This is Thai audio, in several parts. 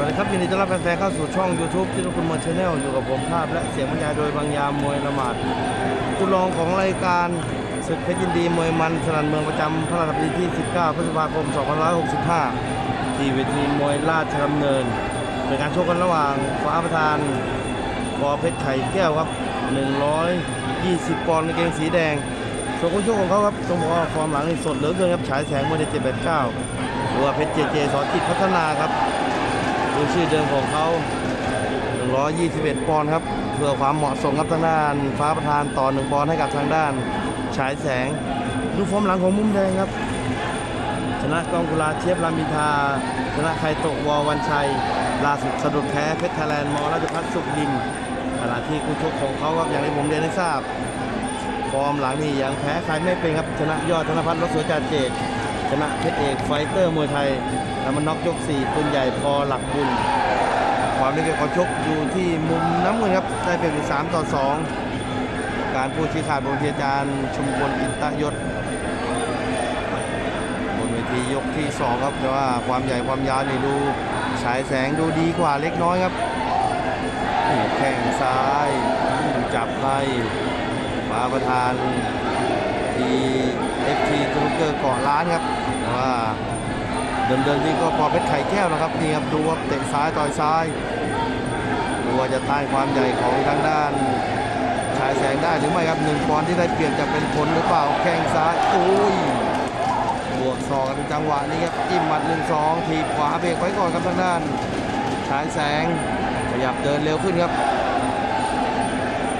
สวัสดีครับยินดีต้อนรับแฟนๆเข้าสู่ช่อง YouTube ที่ทุกคนมาชาแนลอยู่กับผมภาพและเสียงบรรยายโดยบางยามมวยละหมาดผู้รองของรายการศึกเพชรยินดีมวยมันสนันเมืองประจำพระราชพิธีที่ 19 พฤษภาคม 2565 ที่เวทีมวยราชดำเนิน เป็นการชกกันระหว่างฟ้าประธานปอเพชรไข่แก้วครับ 120 ปอนด์กางเกงสีแดงส่วนคนชกของเขาครับต้องบอกว่าความหลังนี่สดเหลือเกินครับฉายแสงเมื่อเดือน789หรือว่าเพชรเจเจสอจิตพัฒนาครับ ดูชื่อเดิมของเขา121 ปอนด์ครับ เพื่อความเหมาะสมครับทางด้าน ฟ้าประธานต่อ 1 ปอนด์ให้กับทางด้าน ฉายแสง ดูฟอร์มหลังของมุมแดงครับ ชนะกองกุลาเชฟรามินทา ชนะไคโตะวอวันชัย ล่าสุดสะดุดแพ้เพชรไทยแลนด์มอราชพัฒน์สุขดินขณะที่คู่ชกของเขาครับอย่างที่ผมเรียนให้ทราบ ฟอร์มหลังนี่ยังแพ้ใครไม่เป็นครับ ชนะยอดธนพัฒน์รถสวยจ่าเจต ชนะเพชรเอกไฟเตอร์มวยไทย แล้วมันน็อกยก4ตุนใหญ่พอหลักบุญ ความได้เปรียบของชกอยู่ที่มุมน้ำเงินครับ ได้เปรียบอยู่3ต่อ 2 การพูดชี้ขาดบนเทียจารย์ชุมพลอินตยศบนเวทียกที่ 2 ครับแต่ว่าความใหญ่ความยาวนี่ดูฉายแสงดูดีกว่าเล็กน้อยครับแข้งซ้ายจับในมาประธานที เอฟทีสนุกเกอร์เกาะล้านครับแต่ว่าเดิมๆนี่ก็พอเพชรไข่แก้วนะครับนี่ครับดูว่าเตะซ้ายต่อยซ้ายดูว่าจะต้านความใหญ่ของทางด้านชายแสงได้หรือไม่ครับหนึ่งปอนที่ได้เปลี่ยนจะเป็นผลหรือเปล่าแข้งซ้ายโอ้ยบวกศอกกันจังหวะนี้ครับจิ้มหมัดหนึ่งสองทีขวาเบรกไว้ก่อนครับทางด้านชายแสงขยับเดินเร็วขึ้นครับ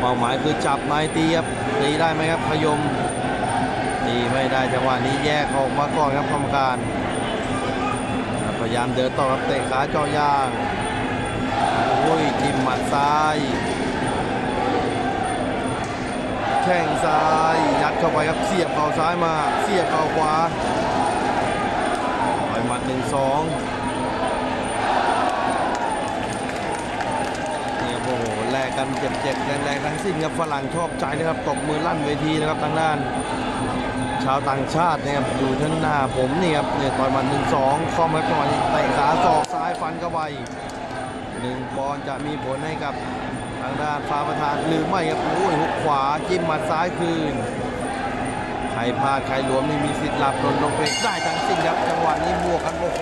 เป้าหมายคือจับไม้ตีครับตีได้ไหมครับพยม ตีไม่ได้จังหวะนี้แยกออกมาก่อนครับกรรมการพยายามเดินต่อครับเตะขาจอยางโอ้ยจิ้มหมัดซ้าย แข้งซ้ายยัดเข้าไปครับเสียบเข่าซ้ายมา เสียบเข่าขวาต่อยหมัดหนึ่งสองเนี่ยโอ้โหแลกกันเจ็บๆแรงๆทั้งสิ้นครับฝรั่งชอบใจนะครับตบมือลั่นเวทีนะครับทางด้าน ชาวต่างชาติเนี่ยครับอยู่ทั้งหน้าผมนี่ครับเนี่ยต่อยมันหนึ่งสองข้อมาก่อนเตะขาศอกซ้ายฟันเข้าไปหนึ่งปอนจะมีผลให้กับทางด้านฟ้าประธานหรือไม่ครับโอ้ยหุกขวาจิ้มหมัดซ้ายคืนใครพลาดใครหลวมนี่มีสิทธิ์หลับหล่นลงไปได้ทั้งสิ้นครับจังหวะนี้บวกกันโอ้โห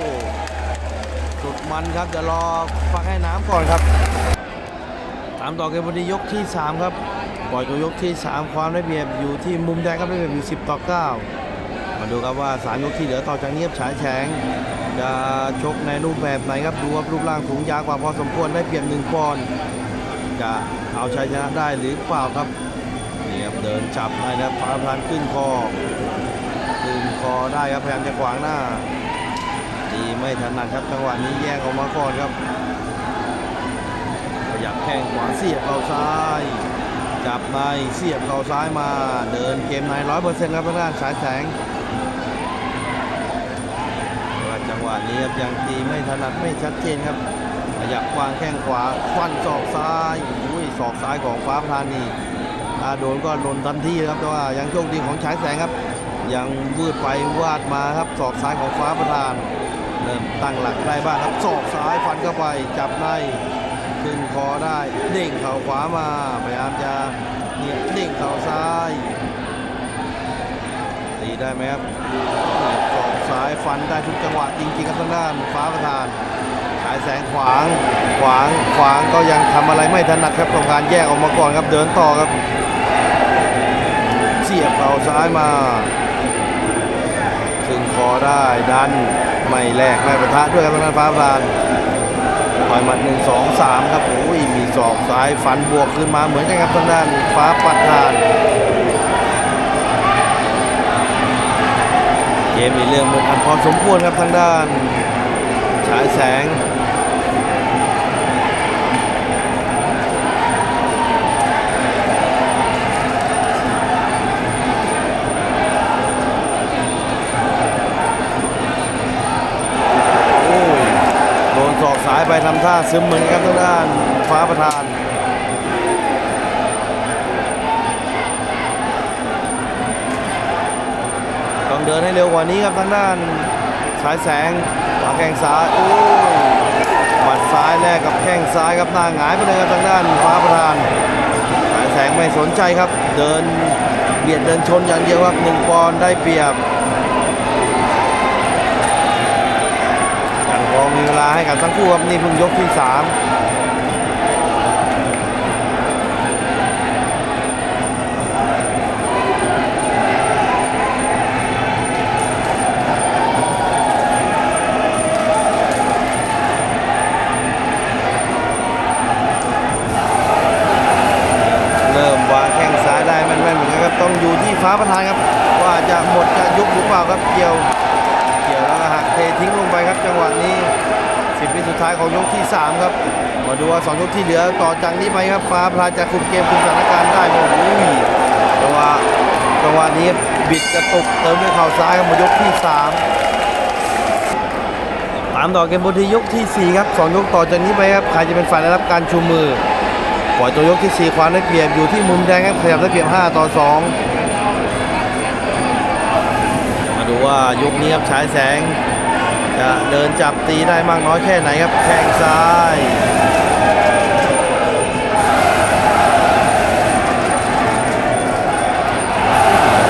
สุดมันครับเดี๋ยวรอฟังให้น้ำก่อนครับตามต่อเกมวันนี้ยกที่ 3 ครับ ปล่อยตัวยกที่ 3 ความได้เปรียบอยู่ที่มุมแดงครับได้เปรียบอยู่ 10 ต่อ 9 มาดูครับว่า 3 ยกที่เหลือต่อจากนี้ครับฉายแฉงจะชกในรูปแบบไหนครับดูว่ารูปร่างสูงยาวกว่าพอสมควรได้เปรียบหนึ่งปอนด์จะเอาชัยชนะได้หรือเปล่าครับนี่ครับเดินจับได้นะครับฟ้าพลานขึ้นคอขึ้นคอได้ครับพยายามจะขวางหน้าดีไม่ถนัดครับจังหวะนี้แยกออกมาก่อนครับขยับแข้งขวาเสียบเข่าซ้าย จับในเสียบเข่าซ้ายมาเดินเกมในร้อยเปอร์เซ็นต์ครับทางด้านสายแสงจังหวะนี้ครับยังตีไม่ถนัดไม่ชัดเจนครับขยับวางแข้งขวาควันศอกซ้ายอุ้ยศอกซ้ายของฟ้าประธานีถ้าโดนก็หล่นทันทีครับแต่ว่ายังโชคดีของฉายแสงครับ ยังวืดไปวาดมาครับศอกซ้ายของฟ้าประธาน เริ่มตั้งหลักได้บ้างครับศอกซ้ายฟันเข้าไปจับใน ขึ้นคอได้เด้งเข่าขวามาพยายามจะเนี่ยเด้งเข่าซ้ายตีได้ไหมครับศอกซ้ายฟันได้ทุกจังหวะจริงๆครับทางด้านฟ้าประธานฉายแสงขวางขวางขวางก็ยังทำอะไรไม่ถนัดครับต้องการแยกออกมาก่อนครับเดินต่อครับเสียบเข่าซ้ายมาขึ้นคอได้ดันไม่แลกไม่ประทะด้วยครับทางด้านฟ้าประธาน ต่อยหมัดหนึ่งสองสามครับโอ้ยมีศอกซ้ายฟันบวกขึ้นมาเหมือนกันครับทางด้านฟ้าปัดทานเกมมีเรื่องหมือนกันพอสมควรครับทางด้าน ฉายแสง ไปทำท่าซึมเหมือนกันทางด้านฟ้าประธานต้องเดินให้เร็วกว่านี้ครับทางด้านสายแสงวางแกงซ้ายโอ้หมัดซ้ายแลกกับแข้งซ้ายครับหน้าหงายไปเลยครับทางด้านฟ้าประธานฉายแสงไม่สนใจครับ เดินเบียดเดินชนอย่างเดียวครับหนึ่งปอนได้เปรียบ เวลาให้กับทั้งคู่ครับนี่เพิ่งยกที่สาม ที่ 3 ครับมาดูว่าสองยกที่เหลือต่อจากนี้ไปครับฟ้าประธาจะคุมเกมคุมสถานการณ์ได้โอ้โหจังหวะจังหวะนี้บิดกระตุกเติมด้วยเข่าซ้ายครับมดยกที่ 3 ตามต่อเกมบนที่ยกทีสี่4 ครับสองยกต่อจากนี้ไปครับใครจะเป็นฝ่ายได้รับการชูมือปล่อยตัวยกที่ 4 ความได้เปรียบอยู่ที่มุมแดงครับขยับได้เปรียบ 5 ต่อ 2 มาดูว่ายกนี้ครับฉายแสง จะเดินจับตีได้มากน้อยแค่ไหนครับแข้งซ้าย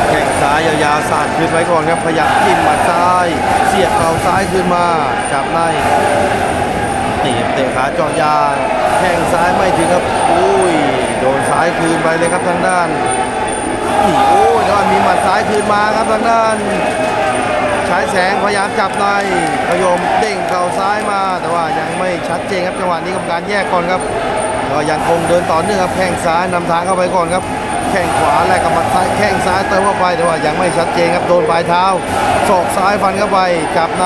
แข้งซ้ายยาวๆสาดคืนไว้ก่อนครับขยับจิ้มหมัดซ้าย เสียบเข่าซ้ายคืนมาจับในนี่ครับเตะขาเจาะยางแข้งซ้ายไม่ถึงครับอุ้ยโดนซ้ายคืนไปเลยครับทางด้านโอ้ยแล้วมีหมัดซ้ายคืนมาครับทางด้าน ฉายแสงพยายามจับในพยมเด้งเข่าซ้ายมา แต่ว่ายังไม่ชัดเจนครับจังหวะนี้กรรมการแยกก่อนครับก็ยังคงเดินต่อเนื่องครับแข้งซ้ายนำทางเข้าไปก่อนครับแข้งขวาแลกกับหมัดซ้ายแข้งซ้ายเติมเข้าไปแต่ว่ายังไม่ชัดเจนครับโดนปลายเท้าศอกซ้ายฟันเข้าไปจับใน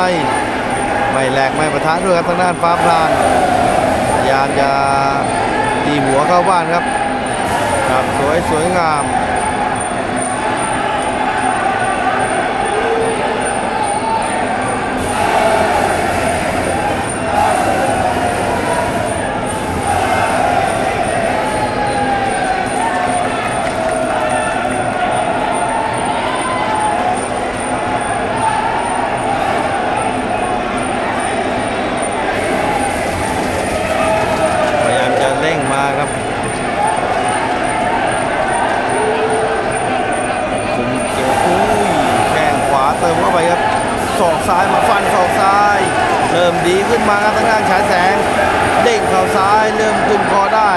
ไม่แหลกไม่ประทะด้วยครับทางด้านฟ้าพลานพยายามจะตีหัวเข้าบ้านครับครับสวยสวยงาม พยายามจะเร่งมาครับคุมเกี่ยวอุ้ยแข้งขวาเติมเข้าไปครับศอก ซ้ายมาฟันศอกซ้าย เริ่มดีขึ้นมาครับทางด้านฉายแสง เด้งเข่าซ้ายเริ่มขึ้นคอได้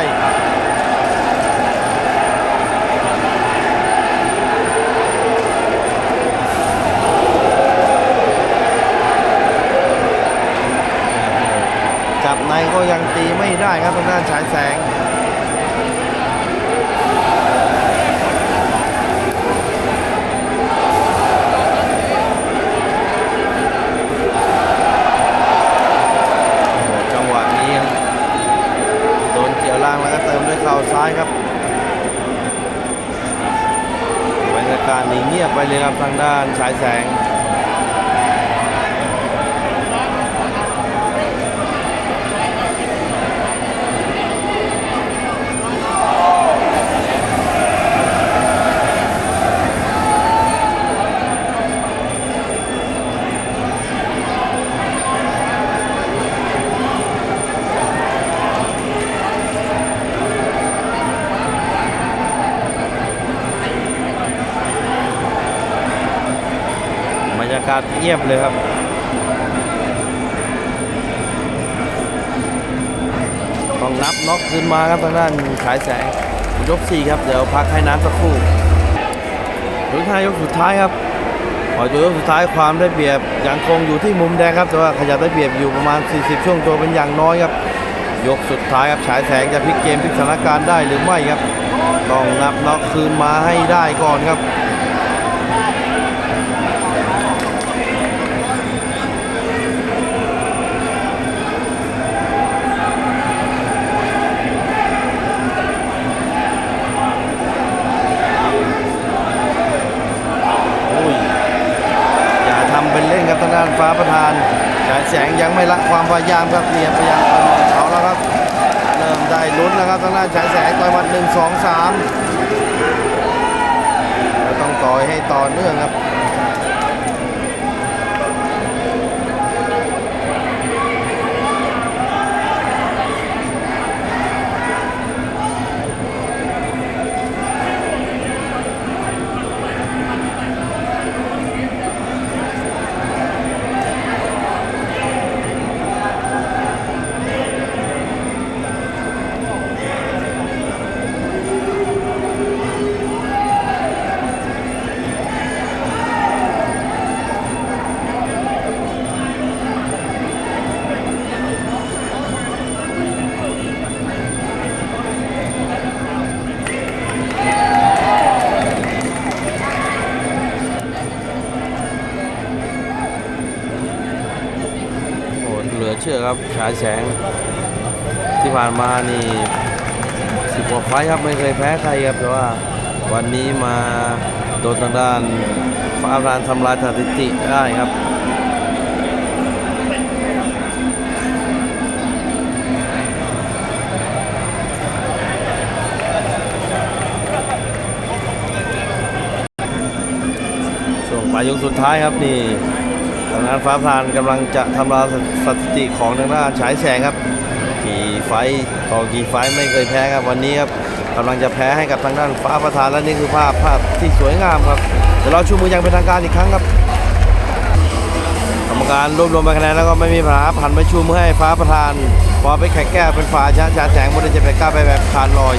จับในก็ยังตีไม่ได้ครับทางด้านฉายแสงจังหวะนี้ครับโดนเกี่ยวล่างแล้วก็เติมด้วยเข่าซ้ายครับบรรยากาศนี้เงียบไปเลยครับทางด้านฉายแสง กาศเงียบเลยครับต้องนับน็อกขึ้นมาครับทางด้านฉายแสงยกสี่ครับเดี๋ยวพักให้น้ำสักครู่ยกท้ายยกสุดท้ายครับพอจนยกสุดท้ายความได้เปรียบยังคงอยู่ที่มุมแดงครับแต่ว่าขยับได้เปรียบอยู่ประมาณ 40 ช่วงตัวเป็นอย่างน้อยครับ ยกสุดท้ายครับฉายแสงจะพลิกเกมพลิกสถานการณ์ได้หรือไม่ครับ ต้องนับน็อกคืนมาให้ได้ก่อนครับ อุ้ยอย่าทำเป็นเล่นครับทางด้านฟ้าประธานฉายแสงยังไม่ละความพยายามครับเรียพยายามต่อยหมัดเขาแล้วครับ เริ่มได้ลุ้นแล้วครับ ทางด้านฉายแสงต่อยหมัดหนึ่งสองสามต้องต่อยให้ต่อเนื่องครับ ฉายแสง ที่ผ่านมานี่สิบกว่าไฟครับไม่เคยแพ้ใครครับแต่ว่าวันนี้มาโดนทางด้านฟ้าพรานทำลายสถิติได้ครับช่วงปลายยกสุดท้ายครับนี่ ทางด้านฟ้าพรานกำลังจะทำลายสถิติของทางด้านฉายแสงครับ กี่ไฟต่อกี่ไฟไม่เคยแพ้ครับวันนี้ครับกำลังจะแพ้ให้กับทางด้านฟ้าประธานและนี่คือภาพภาพที่สวยงามครับเดี๋ยวเราชูมืออย่างเป็นทางการอีกครั้งครับกรรมการรวบรวมไปคะแนนแล้วก็ไม่มีปัญหาผ่านไปชูมือให้ฟ้าประธานพอไปแข่งแก้วเป็นฝ่ายชนะฉายแสงบนเจ็ดแปดเก้าไปแบบคานลอย